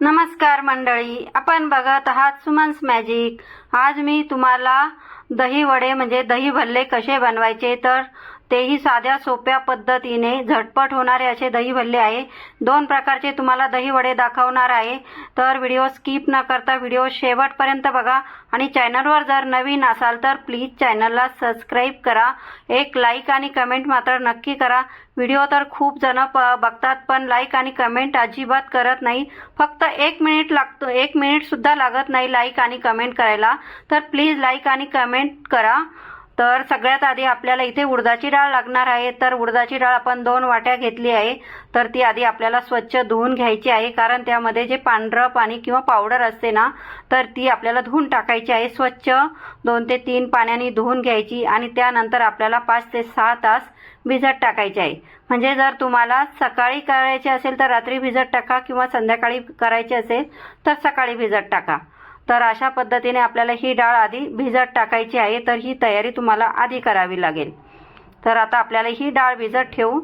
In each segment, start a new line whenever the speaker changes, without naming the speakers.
नमस्कार मंडळी. आपण बघत आहात सुमन्स मॅजिक आज मी तुम्हाला दही वडे म्हणजे दही भल्ले कसे बनवायचे तर तेही साध्या सोप्या पद्धतीने झटपट होणारे असे दही भल्ले आहे. दोन प्रकारचे तुम्हाला दही वडे दाखवणार आहे. तर व्हिडिओ स्किप न करता व्हिडिओ शेवटपर्यंत बघा. आणि चॅनलवर जर नवीन असाल तर प्लीज चॅनलला सबस्क्राईब करा. एक लाईक आणि कमेंट मात्र नक्की करा. व्हिडिओ तर खूप जण प बघतात पण लाईक आणि कमेंट अजिबात करत नाही. फक्त एक मिनिट लागतो एक मिनिट सुद्धा लागत नाही लाईक आणि कमेंट करायला. तर प्लीज लाईक आणि कमेंट करा. तर सगळ्यात आधी आपल्याला इथे उडदाची डाळ लागणार आहे. तर उडदाची डाळ आपण दोन वाट्या घेतली आहे. तर ती आधी आपल्याला स्वच्छ धुवून घ्यायची आहे. कारण त्यामध्ये जे पांढरं पाणी किंवा पावडर असते ना तर ती आपल्याला धुवून टाकायची आहे. स्वच्छ दोन ते तीन पाण्याने धुवून घ्यायची आणि त्यानंतर आपल्याला पाच ते सहा तास भिजत टाकायची आहे. म्हणजे जर तुम्हाला सकाळी करायची असेल तर रात्री भिजत टाका किंवा संध्याकाळी करायची असेल तर सकाळी भिजत टाका. तर अशा पद्धतीने आपल्याला ही डाळ आधी भिजत टाकायची आहे तर ही तयारी तुम्हाला आधी करावी लागेल. तर आता आपल्याला ही डाळ भिजत ठेवू.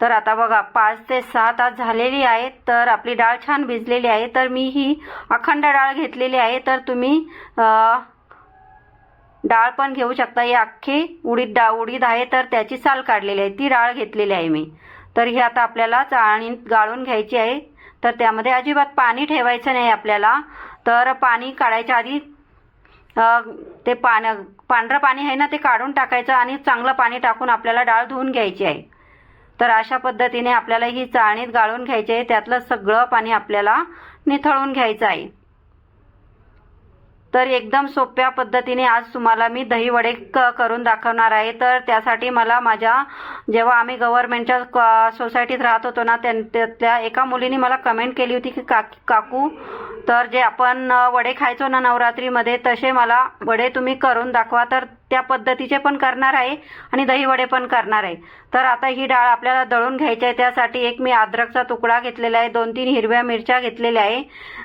तर आता बघा पाच ते सहा तास झालेली आहे तर आपली डाळ छान भिजलेली आहे तर मी ही अखंड डाळ घेतलेली आहे तर तुम्ही डाळ पण घेऊ शकता. ही अख्खी उडीद डाळ उडीद आहे तर त्याची साल काढलेली आहे. ती डाळ घेतलेली आहे मी. तर ही आता आपल्याला चाळणीत गाळून घ्यायची आहे. तर त्यामध्ये अजिबात पाणी ठेवायचं नाही आपल्याला. तर पाणी काढायच्या आधी ते पान पांढरं पाणी आहे ना ते काढून टाकायचं आणि चांगलं पाणी टाकून आपल्याला डाळ धुवून घ्यायची आहे. तर अशा पद्धतीने आपल्याला ही चाळणीत गाळून घ्यायची आहे. त्यातलं सगळं पाणी आपल्याला निथळून घ्यायचं आहे. तर एकदम सोप्या पद्धतीने आज तुम्हाला मी दही वडे क करून दाखवणार आहे. तर त्यासाठी मला माझ्या जेव्हा आम्ही गव्हर्नमेंटच्या क- सोसायटीत राहत होतो ना त्यां- एका मुलीने मला कमेंट केली होती की काक काकू तर जे आपण वडे खायचो ना नवरात्रीमध्ये तसे मला वडे तुम्ही करून दाखवा. तर त्या पद्धतीचे पण करणार आहे आणि दही वडे पण करणार आहे. तर आता ही डाळ आपल्याला दळून घ्यायची आहे. त्यासाठी एक मी अद्रकचा तुकडा घेतलेला आहे. दोन तीन हिरव्या मिरच्या घेतलेल्या आहे.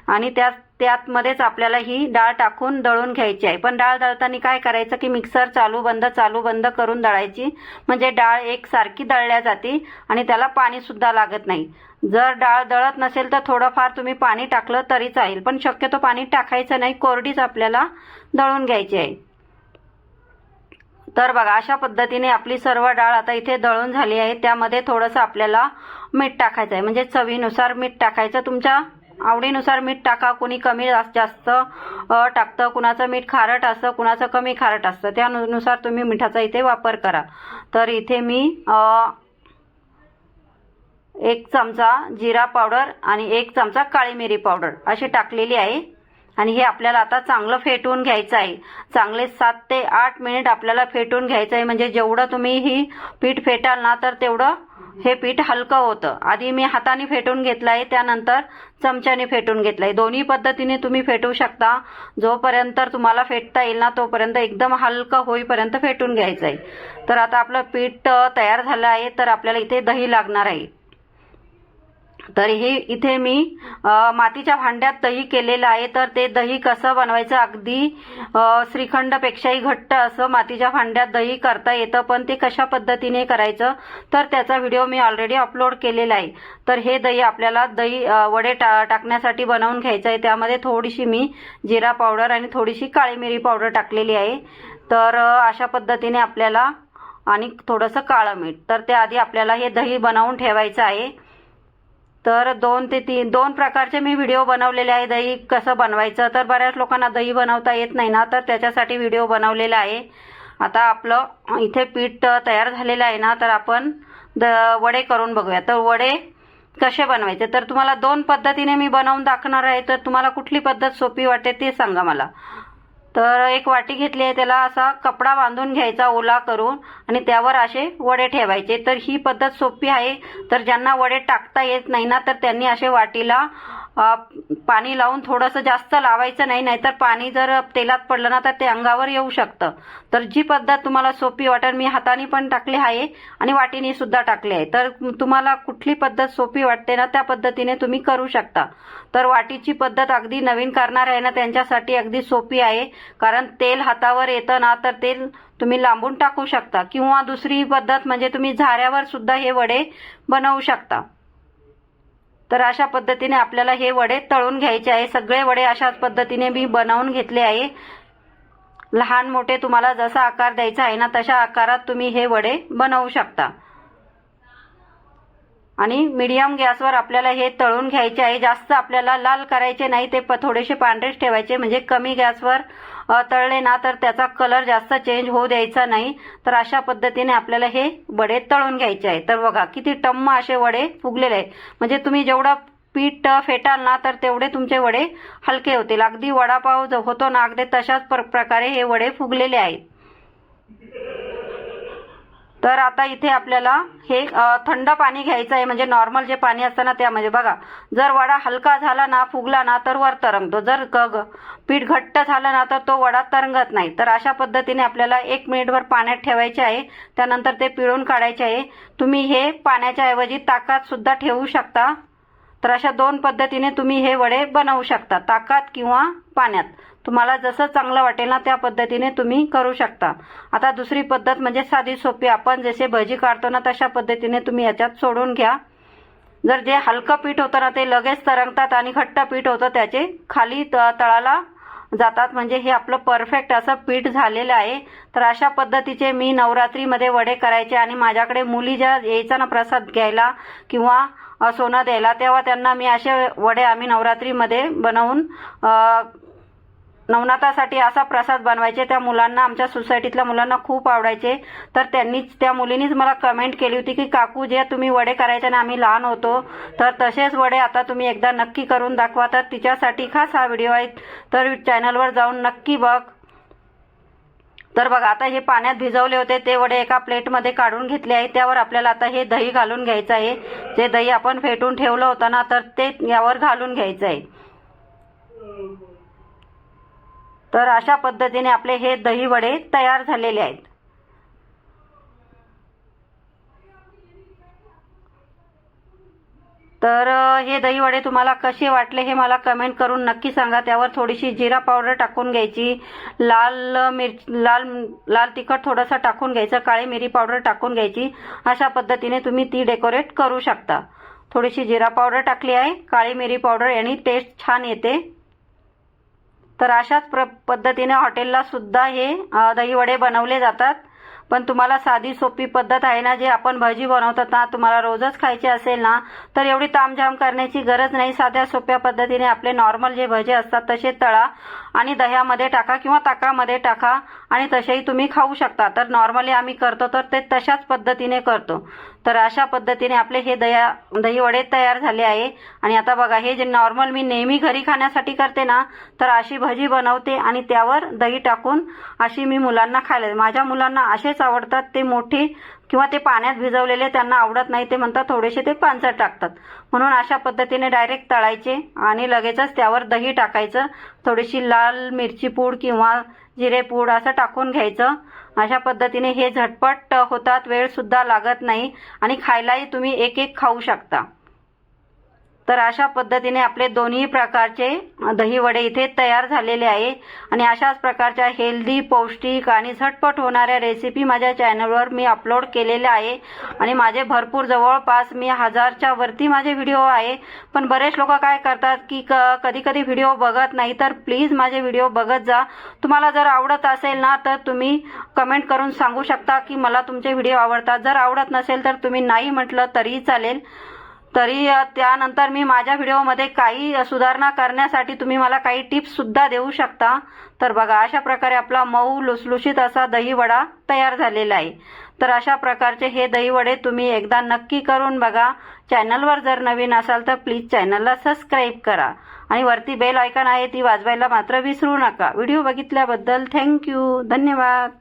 आणि त्यात त्यातमध्येच आपल्याला ही डाळ टाकून दळून घ्यायची आहे. पण डाळ दळताना काय करायचं की मिक्सर चालू बंद चालू बंद करून दळायची. म्हणजे डाळ एकसारखी दळल्या जाते आणि त्याला पाणी सुद्धा लागत नाही. जर डाळ दळत नसेल तर थोडंफार तुम्ही पाणी टाकलं तरी चालेल. पण शक्यतो पाणी टाकायचं नाही कोरडीच आपल्याला दळून घ्यायची आहे. तर बघा अशा पद्धतीने आपली सर्व डाळ आता इथे दळून झाली आहे. त्यामध्ये थोडंसं आपल्याला मीठ टाकायचं आहे. म्हणजे चवीनुसार मीठ टाकायचं. तुमच्या आवडीनुसार मीठ टाका कुणी कमी जास्त टाकतं कुणाचं मीठ खारट असतं कुणाचं कमी खारट असतं. त्यानुसार तुम्ही मिठाचा इथे वापर करा. तर इथे मी एक चमचा जिरा पावडर आणि एक चमचा काळी मिरी पावडर अशी टाकलेली आहे. आणि हे आपल्याला आता चांगलं फेटून घ्यायचं आहे. चांगले सात ते आठ मिनिट आपल्याला फेटून घ्यायचं आहे. म्हणजे जेवढं तुम्ही ही पीठ फेटाल ना तर तेवढं हे पीठ हलकं होतं. आधी मी हाताने फेटून घेतलं आहे त्यानंतर चमच्याने फेटून घेतलं आहे दोन्ही पद्धतीने तुम्ही फेटू शकता. जोपर्यंत तुम्हाला फेटता येईल ना तोपर्यंत एकदम हलकं होईपर्यंत फेटून घ्यायचं आहे तर आता आपलं पीठ तयार झालं आहे तर आपल्याला इथे दही लागणार आहे. तर हे इथे मी मातीच्या भांड्यात दही केलेलं आहे तर ते दही कसं बनवायचं अगदी श्रीखंडपेक्षाही घट्ट असं मातीच्या भांड्यात दही करता येतं पण ते कशा पद्धतीने करायचं तर त्याचा व्हिडिओ मी ऑलरेडी अपलोड केलेला आहे. तर हे दही आपल्याला दही वडे टा टाकण्यासाठी बनवून घ्यायचं आहे. त्यामध्ये थोडीशी मी जिरा पावडर आणि थोडीशी काळी मिरी पावडर टाकलेली आहे. तर अशा पद्धतीने आपल्याला आणि थोडंसं काळं मीठ. तर त्याआधी आपल्याला हे दही बनवून ठेवायचं आहे. तर दोन ते तीन दोन प्रकारचे मी व्हिडिओ बनवलेले आहे. दही कसं बनवायचं? तर बऱ्याच लोकांना दही बनवता येत नाही ना तर त्याच्यासाठी व्हिडिओ बनवलेला आहे. आता आपलं इथे पीठ तयार झालेलं आहे ना तर आपण द वडे करून बघूया. तर वडे कसे बनवायचे? तर तुम्हाला दोन पद्धतीने मी बनवून दाखवणार आहे. तर तुम्हाला कुठली पद्धत सोपी वाटते ते सांगा मला. तर एक वाटी घेतली आहे त्याला असा कपडा बांधून घ्यायचा ओला करून आणि त्यावर असे वडे ठेवायचे. तर ही पद्धत सोपी आहे. तर ज्यांना वडे टाकता येत नाही ना तर त्यांनी असे वाटीला पाणी लावून थोडंसं जास्त लावायचं नाही नाहीतर पाणी जर तेलात पडलं ना तर ते अंगावर येऊ शकतं. तर जी पद्धत तुम्हाला सोपी वाटेल मी हाताने पण टाकली आहे आणि वाटीने सुद्धा टाकले आहे. तर तुम्हाला कुठली पद्धत सोपी वाटते ना त्या पद्धतीने तुम्ही करू शकता. तर वाटीची पद्धत अगदी नवीन करणार आहे ना त्यांच्यासाठी अगदी सोपी आहे. कारण तेल हातावर येतं ना तर तेल तुम्ही लांबून टाकू शकता. किंवा दुसरी पद्धत म्हणजे तुम्ही झाऱ्यावर सुद्धा हे वडे बनवू शकता. तर अशा पद्धतीने आपल्याला हे वडे तळून घ्यायचे आहे. सगळे वडे अशाच पद्धतीने मी बनवून घेतले आहे. लहान मोठे तुम्हाला जसा आकार द्यायचा आहे ना तशा आकारात तुम्ही हे वडे बनवू शकता. आणि मीडियम गॅसवर आपल्याला हे तळून घ्यायचे आहे. जास्त आपल्याला लाल करायचे नाही ते प थोडेसे पांढरेच ठेवायचे म्हणजे कमी गॅसवर तळले ना तर त्याचा कलर जास्त चेंज होऊ द्यायचा नाही. तर अशा पद्धतीने आपल्याला हे वडे तळून घ्यायचे आहे तर बघा किती टम्म असे वडे फुगलेले आहे म्हणजे तुम्ही जेवढं पीठ फेटाल ना तर तेवढे तुमचे वडे हलके होतील. अगदी वडापाव जो होतो ना अगदी तशाच प्र- प्रकारे हे वडे फुगलेले आहेत. तर आता इथे आपल्याला हे थंड पाणी घ्यायचं आहे. म्हणजे नॉर्मल जे पाणी असतं ना त्यामध्ये म्हणजे बघा जर वडा हलका झाला ना फुगला ना तर वर तरंगतो. जर ग पीठ घट्ट झालं ना तर तो वडा तरंगत नाही. तर अशा पद्धतीने आपल्याला एक मिनिटभर पाण्यात ठेवायचे आहे. त्यानंतर ते पिळून काढायचे आहे. तुम्ही हे पाण्याच्या ऐवजी ताकात सुद्धा ठेवू शकता. तर अशा दोन पद्धतीने तुम्ही हे वडे बनवू शकता. ताकात किंवा पाण्यात. तुम्हाला जसं चांगलं वाटेल ना त्या पद्धतीने तुम्ही करू शकता. आता दुसरी पद्धत म्हणजे साधी सोपी. आपण जसे भजी काढतो ना तशा पद्धतीने तुम्ही याच्यात सोडून घ्या. जर जे हलकं पीठ होतं ना ते लगेच तरंगतात आणि घट्ट पीठ होतं त्याचे खाली त तळाला जातात. म्हणजे हे आपलं परफेक्ट असं पीठ झालेलं आहे. तर अशा पद्धतीचे मी नवरात्रीमध्ये वडे करायचे आणि माझ्याकडे मुली ज्या यायचा ना प्रसाद घ्यायला किंवा सोनं द्यायला तेव्हा त्यांना मी असे वडे आम्ही नवरात्रीमध्ये बनवून नवनाथासाठी असा प्रसाद बनवायचे त्या मुलांना आमच्या सोसायटीतल्या मुलांना खूप आवडायचे. तर त्यांनीच त्या मुलीनीच मला कमेंट केली होती की काकू जे तुम्ही वडे करायचे ना आम्ही लहान होतो. तर तसेच वडे आता तुम्ही एकदा नक्की करून दाखवा. तर तिच्यासाठी खास हा व्हिडिओ आहे. तर चॅनलवर जाऊन नक्की बघ. तर बघा आता हे पाण्यात भिजवले होते. ते वडे एका प्लेटमध्ये काढून घेतले आहे त्यावर आपल्याला आता हे दही घालून घ्यायचं आहे. जे दही आपण फेटून ठेवलं होतं ना तर ते यावर घालून घ्यायचं आहे. तर अशा पद्धतीने आपले हे दही वडे तयार झालेले आहेत. तर हे दही वडे तुम्हाला कसे वाटले हे मला कमेंट करून नक्की सांगा. त्यावर थोडीशी जिरा पावडर टाकून घ्यायची. लाल मिरच लाल लाल तिखट थोडंसं टाकून घ्यायचं. काळी मिरी पावडर टाकून घ्यायची. अशा पद्धतीने तुम्ही ती डेकोरेट करू शकता. थोडीशी जिरा पावडर टाकली आहे. काळी मिरी पावडर यांनी टेस्ट छान येते. तर अशाच प्र पद्धतीने हॉटेलला सुद्धा हे दहीवडे बनवले जातात. पण तुम्हाला साधी सोपी पद्धत आहे ना जे आपण भजी बनवतात ना तुम्हाला रोजच खायची असेल ना तर एवढी तामझाम करण्याची गरज नाही. साध्या सोप्या पद्धतीने आपले नॉर्मल जे भजे असतात तसे तळा आणि दह्यामध्ये टाका किंवा ताकामध्ये टाका आणि तसेही तुम्ही खाऊ शकता. तर नॉर्मली आम्ही करतो तर ते तशाच पद्धतीने करतो. तर अशा पद्धतीने आपले हे दया दहीवडे तयार झाले आहे. आणि आता बघा हे जे नॉर्मल मी नेहमी घरी खाण्यासाठी करते ना तर अशी भजी बनवते आणि त्यावर दही टाकून अशी मी मुलांना खायला माझ्या मुलांना असेच आवडतात ते मोठे किंवा ते पाण्यात भिजवलेले त्यांना आवडत नाही ते म्हणतात थोडेसे ते पानसट टाकतात. म्हणून अशा पद्धतीने डायरेक्ट तळायचे आणि लगेचच त्यावर दही टाकायचं थोडीशी लाल मिरची पूड किंवा जिरे पूड असं टाकून घ्यायचं. अशा पद्धतीने हे झटपट होतात वेळ सुद्धा लागत नाही आणि खायलाही तुम्ही एक एक खाऊ शकता. तर अशा पद्धतीने आपले दोन्ही प्रकारचे दही वडे इथे तयार झालेले आहे. आणि अशाच प्रकारच्या हेल्दी पौष्टिक आणि झटपट होणाऱ्या रेसिपी माझ्या चॅनलवर मी अपलोड केलेल्या आहे. आणि माझे भरपूर जवळपास मी हजारच्या वरती माझे व्हिडिओ आहे. पण बरेच लोक काय करतात की क कधी कधी व्हिडिओ बघत नाही तर प्लीज माझे व्हिडिओ बघत जा. तुम्हाला जर आवडत असेल ना तर तुम्ही कमेंट करून सांगू शकता की मला तुमचे व्हिडिओ आवडतात. जर आवडत नसेल तर तुम्ही नाही म्हटलं तरीही चालेल. तरी त्यानंतर मी माझ्या व्हिडिओमध्ये काही सुधारणा करण्यासाठी तुम्ही मला काही टिप्स सुद्धा देऊ शकता. तर बघा अशा प्रकारे आपला मऊ लुसलुशीत असा दहीवडा तयार झालेला आहे. तर अशा प्रकारचे हे दहीवडे तुम्ही एकदा नक्की करून बघा. चॅनलवर जर नवीन असाल तर प्लीज चॅनलला सबस्क्राईब करा. आणि वरती बेल आयकॉन आहे ती वाजवायला मात्र विसरू नका. व्हिडिओ बघितल्याबद्दल थँक्यू. धन्यवाद.